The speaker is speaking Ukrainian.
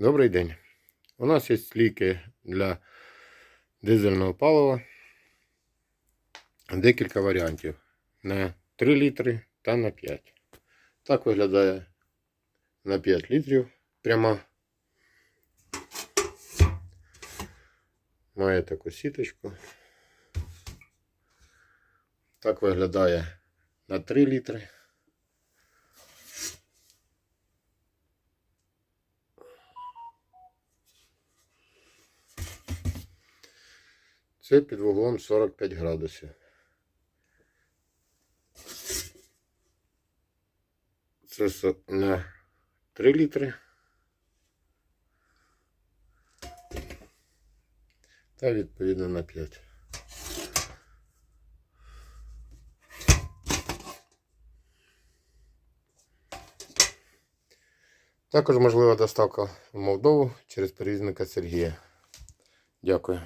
Добрий день. У нас є ліки для дизельного палива. Декілька варіантів. На 3 літри та на 5. Так виглядає на 5 літрів пряма. Має таку сіточку. Так виглядає на 3 літри. Це під вуглом 45 градусів. Це на 3 літри. Та відповідно на 5. Також можлива доставка в Молдову через перевізника Сергія. Дякую.